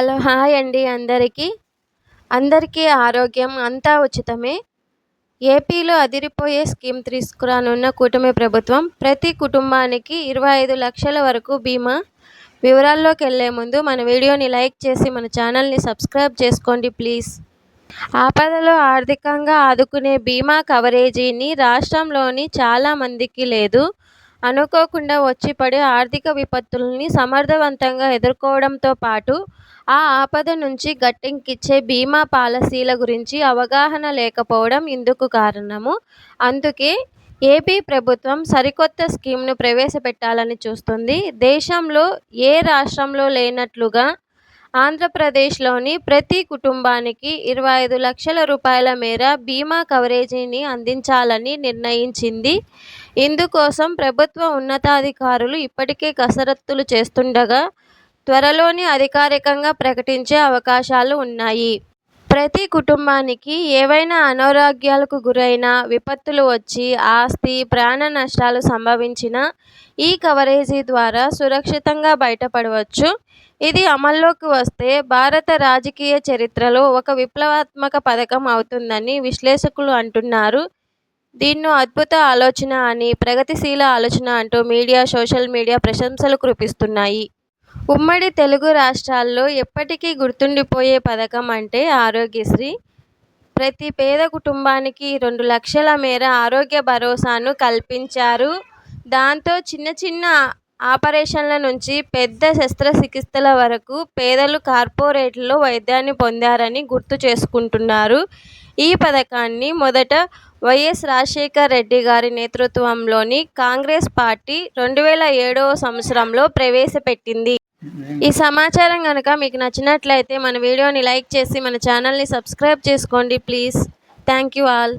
Hello hi అండి అందరికీ. అందరికీ ఆరోగ్యం అంతా ఉచితమే. ఏపీలో అదిరిపోయే స్కీమ్ తీసుకురానున్న కూటమి ప్రభుత్వం ప్రతి కుటుంబానికి ఇరవై ఐదు లక్షల వరకు బీమా వివరాల్లోకి వెళ్ళే ముందు మన వీడియోని లైక్ చేసి మన ఛానల్ని సబ్స్క్రైబ్ చేసుకోండి ప్లీజ్. ఆపదలో ఆర్థికంగా ఆదుకునే బీమా కవరేజీని రాష్ట్రంలోని చాలా మందికి లేదు. అనుకోకుండా వచ్చి పడే ఆర్థిక విపత్తుల్ని సమర్థవంతంగా ఎదుర్కోవడంతో పాటు ఆ ఆపద నుంచి గట్టెక్కించే బీమా పాలసీల గురించి అవగాహన లేకపోవడం ఇందుకు కారణము. అందుకే ఏపీ ప్రభుత్వం సరికొత్త స్కీమ్ను ప్రవేశపెట్టాలని చూస్తుంది. దేశంలో ఏ రాష్ట్రంలో లేనట్లుగా ఆంధ్రప్రదేశ్లోని ప్రతి కుటుంబానికి ఇరవై ఐదు లక్షల రూపాయల మేర బీమా కవరేజీని అందించాలని నిర్ణయించింది. ఇందుకోసం ప్రభుత్వ ఉన్నతాధికారులు ఇప్పటికే కసరత్తులు చేస్తుండగా త్వరలోనే అధికారికంగా ప్రకటించే అవకాశాలు ఉన్నాయి. ప్రతి కుటుంబానికి ఏవైనా అనారోగ్యాలకు గురైన విపత్తులు వచ్చి ఆస్తి ప్రాణ నష్టాలు సంభవించిన ఈ కవరేజీ ద్వారా సురక్షితంగా బయటపడవచ్చు. ఇది అమల్లోకి వస్తే భారత రాజకీయ చరిత్రలో ఒక విప్లవాత్మక పథకం అవుతుందని విశ్లేషకులు అంటున్నారు. దీన్ను అద్భుత ఆలోచన అని ప్రగతిశీల ఆలోచన అంటూ మీడియా సోషల్ మీడియా ప్రశంసలు కురిపిస్తున్నాయి. ఉమ్మడి తెలుగు రాష్ట్రాల్లో ఎప్పటికీ గుర్తుండిపోయే పథకం అంటే ఆరోగ్యశ్రీ. ప్రతి పేద కుటుంబానికి రెండు లక్షల మేర ఆరోగ్య భరోసాను కల్పించారు. దాంతో చిన్న చిన్న ఆపరేషన్ల నుంచి పెద్ద శస్త్రచికిత్సల వరకు పేదలు కార్పొరేట్లో వైద్యాన్ని పొందారని గుర్తు చేసుకుంటున్నారు. ఈ పథకాన్ని మొదట వైఎస్ రాజశేఖర రెడ్డి గారి నేతృత్వంలోని కాంగ్రెస్ పార్టీ రెండు వేల ఏడవ సంవత్సరంలో ప్రవేశపెట్టింది. ఈ సమాచారం కనుక మీకు నచ్చినట్లయితే మన వీడియోని లైక్ చేసి మన ఛానల్ని సబ్స్క్రైబ్ చేసుకోండి ప్లీజ్. Thank you all.